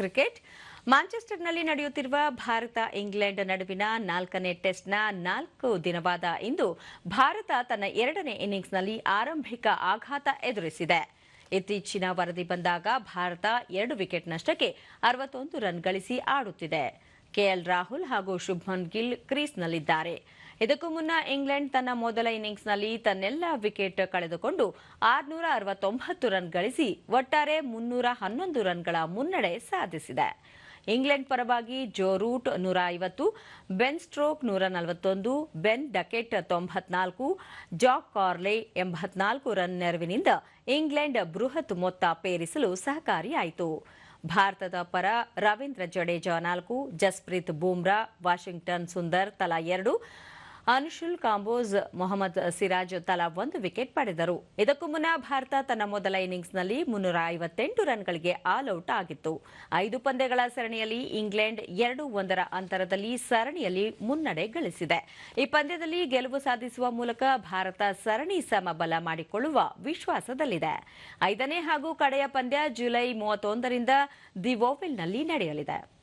Cricket. ಮ್ಯಾಂಚೆಸ್ಟರ್ನಲ್ಲಿ ನಡೆಯುತ್ತಿರುವ Bharat England ನಡುವಿನ ನಾಲ್ಕನೇ ಟೆಸ್ಟ್ನ ನಾಲ್ಕು ದಿನವಾದ ಇಂದು ಭಾರತ ತನ್ನ ಎರಡನೇ ಇನ್ನಿಂಗ್ಸ್ನಲ್ಲಿ ಆರಂಭಿಕ ಆಘಾತ ಎದುರಿಸಿದೆ. ಇತ್ತೀಚಿನ ವರದಿ ಬಂದಾಗ ಭಾರತ ಎರಡು ವಿಕೆಟ್ ನಷ್ಟಕ್ಕೆ ಅರವತ್ತೊಂದು ರನ್ ಗಳಿಸಿ ಆಡುತ್ತಿದೆ. ಕೆಎಲ್ ರಾಹುಲ್ ಹಾಗೂ ಶುಭ್ಮನ್ ಗಿಲ್ ಕ್ರೀಸ್ನಲ್ಲಿದ್ದಾರೆ. ಇದಕ್ಕೂ ಮುನ್ನ ಇಂಗ್ಲೆಂಡ್ ತನ್ನ ಮೊದಲ ಇನ್ನಿಂಗ್ಸ್ನಲ್ಲಿ ತನ್ನೆಲ್ಲ ವಿಕೆಟ್ ಕಳೆದುಕೊಂಡು ಆರುನೂರ ಅರವತ್ತೊಂಬತ್ತು ರನ್ ಗಳಿಸಿ ಒಟ್ಟಾರೆ ಮುನ್ನೂರ ಹನ್ನೊಂದು ರನ್ಗಳ ಮುನ್ನಡೆ ಸಾಧಿಸಿದೆ. ಇಂಗ್ಲೆಂಡ್ ಪರವಾಗಿ ಜೋ ರೂಟ್ ನೂರ ಐವತ್ತು, ಬೆನ್ ಸ್ಟ್ರೋಕ್ ನೂರ ನಲವತ್ತೊಂದು, ಬೆನ್ ಡಕೆಟ್ ತೊಂಬತ್ನಾಲ್ಕು, ಜಾಕ್ ಕಾರ್ಲೆ ಎಂಬತ್ನಾಲ್ಕು ರನ್ ನೆರವಿನಿಂದ ಇಂಗ್ಲೆಂಡ್ ಬೃಹತ್ ಮೊತ್ತ ಪೇರಿಸಲು ಸಹಕಾರಿಯಾಯಿತು. ಭಾರತದ ಪರ ರವೀಂದ್ರ ಜಡೇಜಾ ನಾಲ್ಕು ಜಸ್ಪ್ರೀತ್ ಬೂಮ್ರಾ ವಾಷಿಂಗ್ಟನ್ ಸುಂದರ್ ತಲಾ ಎರಡು ಅನುಶುಲ್ ಕಾಂಬೋಜ್ ಮೊಹಮ್ಮದ್ ಸಿರಾಜ್ ತಲಾ ಒಂದು ವಿಕೆಟ್ ಪಡೆದರು. ಇದಕ್ಕೂ ಮುನ್ನ ಭಾರತ ತನ್ನ ಮೊದಲ ಇನ್ನಿಂಗ್ಸ್ನಲ್ಲಿ ಮುನ್ನೂರ ಐವತ್ತೆಂಟು ರನ್ಗಳಿಗೆ ಆಲ್ ಔಟ್ ಆಗಿತ್ತು. ಐದು ಪಂದ್ಯಗಳ ಸರಣಿಯಲ್ಲಿ ಇಂಗ್ಲೆಂಡ್ ಎರಡು ಒಂದರ ಅಂತರದಲ್ಲಿ ಸರಣಿಯಲ್ಲಿ ಮುನ್ನಡೆ ಗಳಿಸಿದೆ. ಈ ಪಂದ್ಯದಲ್ಲಿ ಗೆಲುವು ಸಾಧಿಸುವ ಮೂಲಕ ಭಾರತ ಸರಣಿ ಸಮಬಲ ಮಾಡಿಕೊಳ್ಳುವ ವಿಶ್ವಾಸದಲ್ಲಿದೆ. ಐದನೇ ಹಾಗೂ ಕಡೆಯ ಪಂದ್ಯ ಜುಲೈ ಮೂವತ್ತೊಂದರಿಂದ ದಿ ಓವೆಲ್ನಲ್ಲಿ ನಡೆಯಲಿದೆ.